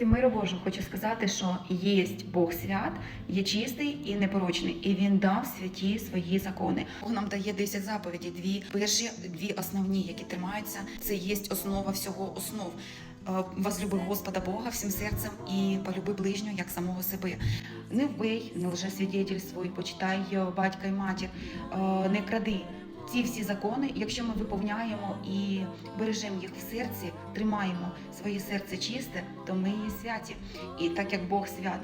Всім миру Божу хочу сказати, що є Бог свят, є чистий і непорочний, і він дав святі свої закони. Бог нам дає 10 заповідей, дві перші, дві основні, які тримаються. Це є основа всього основ. Е, Возлюби Господа Бога всім серцем і полюби ближнього як самого себе. Не вбий, не лжесвідетельствуй, почитай е, батька і матір, е, не кради. Ці всі закони, якщо ми виповняємо і бережемо їх в серці, тримаємо своє серце чисте, то ми є святі. І так як Бог свят.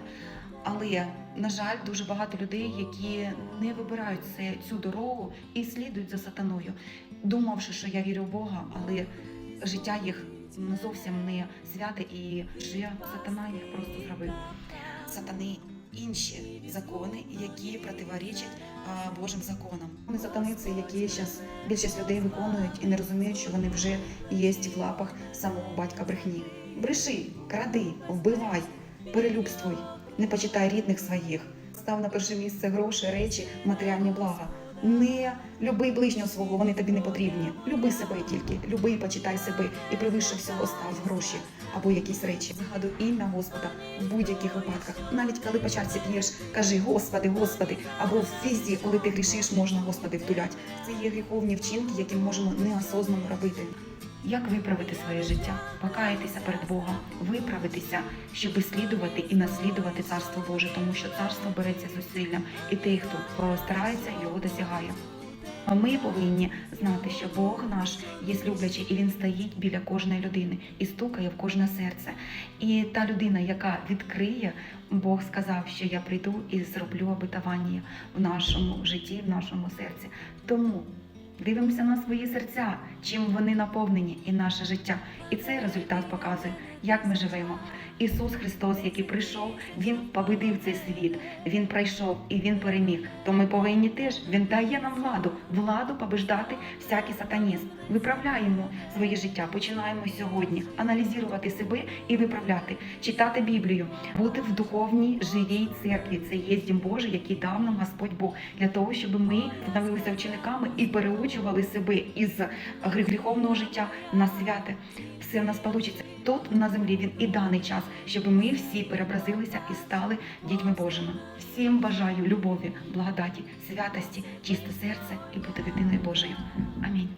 Але, на жаль, дуже багато людей, які не вибирають цю дорогу і слідують за сатаною, думавши, що я вірю в Бога, але життя їх зовсім не святе, і вже сатана їх просто зробив. Сатани інші закони, які противорічать Божим законам. Ми сатаниці, які зараз більшість людей виконують і не розуміють, що вони вже є в лапах самого батька брехні. Бреши, кради, вбивай, перелюбствуй, не почитай рідних своїх. Став на перше місце гроші, речі, матеріальні блага. Не люби ближнього свого, вони тобі не потрібні. Люби себе тільки, люби і почитай себе, і превише всього став гроші або якісь речі. Згадуй ім'я Господа в будь-яких випадках. Навіть коли по чарці п'єш, кажи Господи, Господи, або в фізі, коли ти грішиш, можна Господи втулять. Це є гріховні вчинки, які можемо неосознано робити. Як виправити своє життя, покаятися перед Богом, виправитися, щоб слідувати і наслідувати Царство Боже, тому що царство береться зусиллям, і той, хто старається, його досягає. А ми повинні знати, що Бог наш є люблячий, і він стоїть біля кожної людини і стукає в кожне серце. І та людина, яка відкриє, Бог сказав, що я прийду і зроблю обетування в нашому житті, в нашому серці. Тому дивимося на свої серця, чим вони наповнені, і наше життя. І цей результат показує, як ми живемо. Ісус Христос, який прийшов, Він победив цей світ, Він пройшов і Він переміг. То ми повинні теж, Він дає нам владу, владу побеждати всякий сатанізм. Виправляємо своє життя, починаємо сьогодні аналізувати себе і виправляти, читати Біблію, бути в духовній живій церкві. Це є дім Божий, який дав нам Господь Бог для того, щоб ми становилися учениками і переучували себе із гріховного життя на святе. Все в нас вийде. Тут на землі він і даний час, щоб ми всі переобразилися і стали дітьми Божими. Всім бажаю любові, благодаті, святості, чисте серце і бути дитиною Божою. Амінь.